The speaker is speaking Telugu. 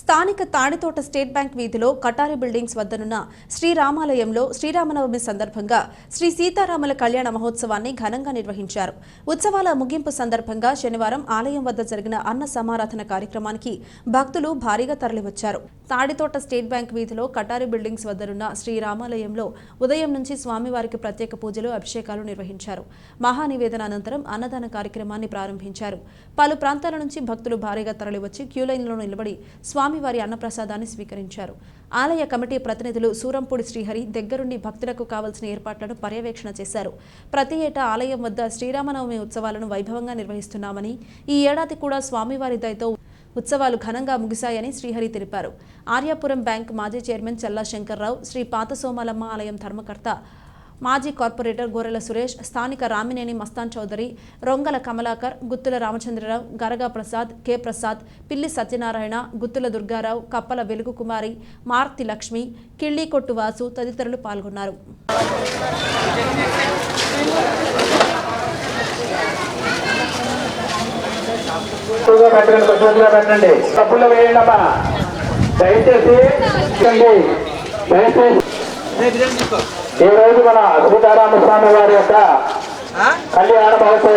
స్థానిక తాడితోట స్టేట్ బ్యాంక్ వీధిలో కటారి బిల్డింగ్స్ వద్దనున్న శ్రీరామాలయంలో శ్రీరామనవమి సందర్భంగా శ్రీ సీతారాముల కళ్యాణ మహోత్సవాన్ని ఘనంగా నిర్వహించారు. ఉత్సవాల ముగింపు సందర్భంగా శనివారం ఆలయం వద్ద జరిగిన అన్న సమారాధన కార్యక్రమానికి భక్తులు భారీగా తరలివచ్చారు. తాడితోట స్టేట్ బ్యాంక్ వీధిలో కటారి బిల్డింగ్స్ వద్దనున్న శ్రీరామాలయంలో ఉదయం నుంచి స్వామివారికి ప్రత్యేక పూజలు అభిషేకాలు నిర్వహించారు. మహానివేదన అనంతరం అన్నదాన కార్యక్రమాన్ని ప్రారంభించారు. పలు ప్రాంతాల నుంచి భక్తులు భారీగా తరలివచ్చి క్యూ నిలబడి నిలబడి స్వామివారి అన్నప్రసాదాన్ని స్వీకరించారు. ఆలయ కమిటీ ప్రతినిధులు సూరంపూడి శ్రీహరి దగ్గరుండి భక్తులకు కావలసిన ఏర్పాట్లను పర్యవేక్షణ చేశారు. ప్రతి ఏటా ఆలయం వద్ద శ్రీరామనవమి ఉత్సవాలను వైభవంగా నిర్వహిస్తున్నామని ఈ ఏడాది కూడా స్వామివారి దయతో ఉత్సవాలు ఘనంగా ముగిశాయని శ్రీహరి తెలిపారు. ఆర్యాపురం బ్యాంక్ మాజీ చైర్మన్ చల్లా శంకర్రావు శ్రీ పాత సోమాలమ్మ ఆలయం ధర్మకర్త మాజీ కార్పొరేటర్ గొర్రెల సురేష్ స్థానిక రామినేని మస్తాన్ చౌదరి రొంగల కమలాకర్ గుత్తుల రామచంద్రరావు గరగా ప్రసాద్ కె ప్రసాద్ పిల్లి సత్యనారాయణ గుత్తుల దుర్గారావు కప్పల వెలుగు కుమారి మార్తి లక్ష్మి కిళ్ళికొట్టు వాసు తదితరులు పాల్గొన్నారు. పెట్టండి పెట్టండి. దయచేసి. దయచేసి ఈ రోజు మన సీతారామ స్వామి వారి యొక్క కళ్యాణ మహోత్సవ